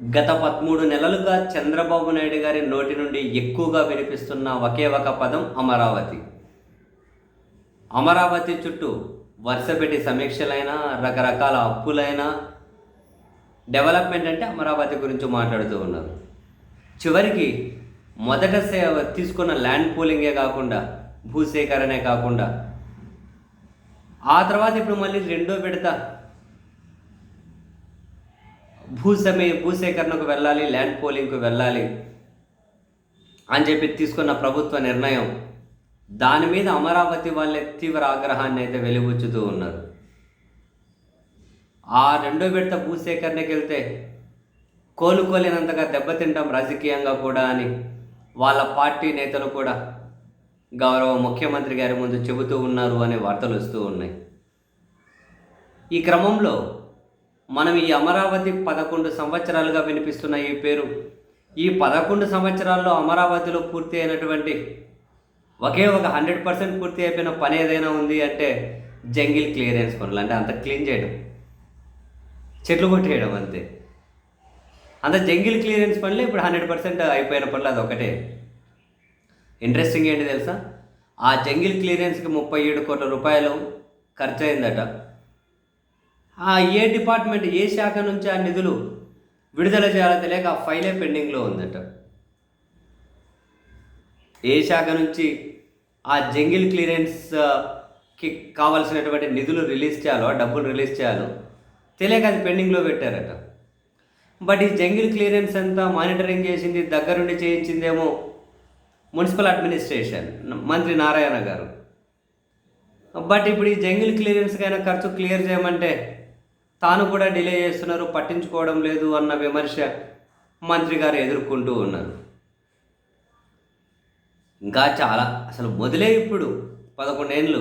గత పదమూడు నెలలుగా చంద్రబాబు నాయుడు గారి నోటి నుండి ఎక్కువగా వినిపిస్తున్న ఒకే ఒక పదం అమరావతి. అమరావతి చుట్టూ వరుసపెట్టి సమీక్షలైనా రకరకాల అప్పులైనా డెవలప్మెంట్ అంటే అమరావతి గురించి మాట్లాడుతూ ఉన్నారు. చివరికి మొదట సేవ తీసుకున్న ల్యాండ్ పూలింగే కాకుండా భూసేకరణే కాకుండా ఆ తర్వాత ఇప్పుడు మళ్ళీ రెండో విడత భూసమే భూసేకరణకు వెళ్ళాలి ల్యాండ్ పోలింగ్కు వెళ్ళాలి అని చెప్పి తీసుకున్న ప్రభుత్వ నిర్ణయం. దాని మీద అమరావతి వాళ్ళే తీవ్ర ఆగ్రహాన్ని అయితే వెలిబుచ్చుతూ ఉన్నారు. ఆ రెండో విడత భూసేకరణకి వెళ్తే కోలుకోలేనంతగా దెబ్బతింటాం రాజకీయంగా కూడా అని వాళ్ళ పార్టీ నేతలు కూడా గౌరవ ముఖ్యమంత్రి గారి ముందు చెబుతూ ఉన్నారు అనే వార్తలు వస్తూ ఉన్నాయి. ఈ క్రమంలో మనం ఈ అమరావతి పదకొండు సంవత్సరాలుగా వినిపిస్తున్న ఈ పేరు. ఈ పదకొండు సంవత్సరాల్లో అమరావతిలో పూర్తి అయినటువంటి ఒకే ఒక హండ్రెడ్ పర్సెంట్ పూర్తి అయిపోయిన పని ఏదైనా ఉంది అంటే జంగిల్ క్లియరెన్స్ పనులు అంటే అంత క్లీన్ చేయడం. చెట్లు కొట్టేయడం అంతే. అంత జంగిల్ క్లియరెన్స్ పనులు ఇప్పుడు హండ్రెడ్ పర్సెంట్ అయిపోయిన పనులు అది ఒకటే. ఇంట్రెస్టింగ్ ఏంటి తెలుసా? ఆ జంగిల్ క్లియరెన్స్కి ముప్పై ఏడు కోట్ల రూపాయలు ఖర్చు అయిందట ఆ ఏ డిపార్ట్మెంట్ ఏ శాఖ నుంచి ఆ నిధులు విడుదల చేయాలో తెలియక ఆ ఫైలే పెండింగ్లో ఉందట. ఏ శాఖ నుంచి ఆ జంగిల్ క్లియరెన్స్కి కావాల్సినటువంటి నిధులు రిలీజ్ చేయాలో ఆ డబ్బులు రిలీజ్ చేయాలో తెలియక అది పెండింగ్లో పెట్టారట. బట్ ఈ జంగిల్ క్లియరెన్స్ అంతా మానిటరింగ్ చేసింది దగ్గరుండి చేయించిందేమో మున్సిపల్ అడ్మినిస్ట్రేషన్ మంత్రి నారాయణ గారు. బట్ ఇప్పుడు ఈ జంగిల్ క్లియరెన్స్కైనా ఖర్చు క్లియర్ చేయమంటే తాను కూడా డిలే చేస్తున్నారు పట్టించుకోవడం లేదు అన్న విమర్శ మంత్రి గారు ఎదుర్కొంటూ ఉన్నారు. ఇంకా చాలా అసలు మొదలే ఇప్పుడు పదకొండేళ్ళు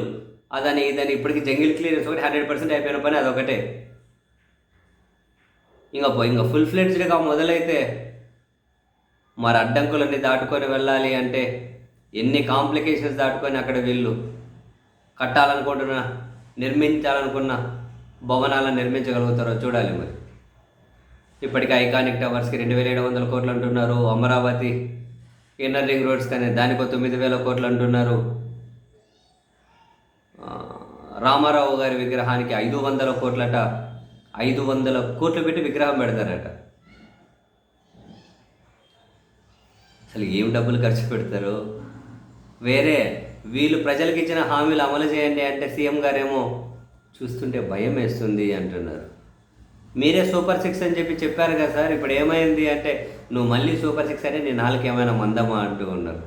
అదని ఇదని ఇప్పటికి జంగిల్ క్లియరెన్స్ ఒకటి హండ్రెడ్ పర్సెంట్ అయిపోయిన పని అదొకటే. ఇంకా పో ఇంకా ఫుల్ ఫ్లెడ్జ్డ్గా మొదలైతే మరి అడ్డంకులన్నీ దాటుకొని వెళ్ళాలి అంటే ఎన్ని కాంప్లికేషన్స్ దాటుకొని అక్కడ వీళ్ళు కట్టాలనుకుంటున్నా నిర్మించాలనుకున్నా భవనాలను నిర్మించగలుగుతారో చూడాలి మరి. ఇప్పటికే ఐకానిక్ టవర్స్కి రెండు వేల ఏడు వందల కోట్లు అంటున్నారు. అమరావతి ఇన్నర్ రింగ్ రోడ్స్ కానీ దానికి తొమ్మిది వేల కోట్లు అంటున్నారు. రామారావు గారి విగ్రహానికి ఐదు వందల కోట్లట. ఐదు వందల కోట్లు పెట్టి విగ్రహం పెడతారట. అసలు ఏం డబ్బులు ఖర్చు పెడతారు? వేరే వీళ్ళు ప్రజలకు ఇచ్చిన హామీలు అమలు చేయండి అంటే సీఎం గారేమో చూస్తుంటే భయం వేస్తుంది అంటున్నారు. మీరే సూపర్ సిక్స్ అని చెప్పి చెప్పారు కదా సార్ ఇప్పుడు ఏమైంది అంటే నువ్వు మళ్ళీ సూపర్ సిక్స్ అంటే నీ నాలుగు ఏమైనా మందమా అంటూ ఉన్నారు.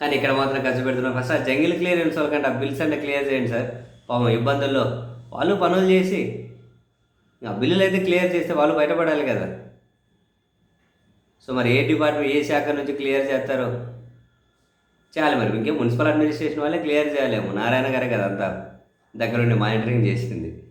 కానీ ఇక్కడ మాత్రం ఖర్చు పెడుతున్నారు ఫస్ట్ ఆ జంగిల్ క్లియరెన్స్ వాళ్ళకంటే ఆ బిల్స్ అంటే క్లియర్ చేయండి సార్. పాపం ఇబ్బందుల్లో వాళ్ళు పనులు చేసి ఆ బిల్లులు అయితే క్లియర్ చేస్తే వాళ్ళు బయటపడాలి కదా. సో మరి ఏ డిపార్ట్మెంట్ ఏ శాఖ నుంచి క్లియర్ చేస్తారో? చేయాలి మరి. ఇంకే మున్సిపల్ అడ్మినిస్ట్రేషన్ వాళ్ళే క్లియర్ చేయాలి నారాయణ గారే కదా అంతా దగ్గరుండి మానిటరింగ్ చేసింది.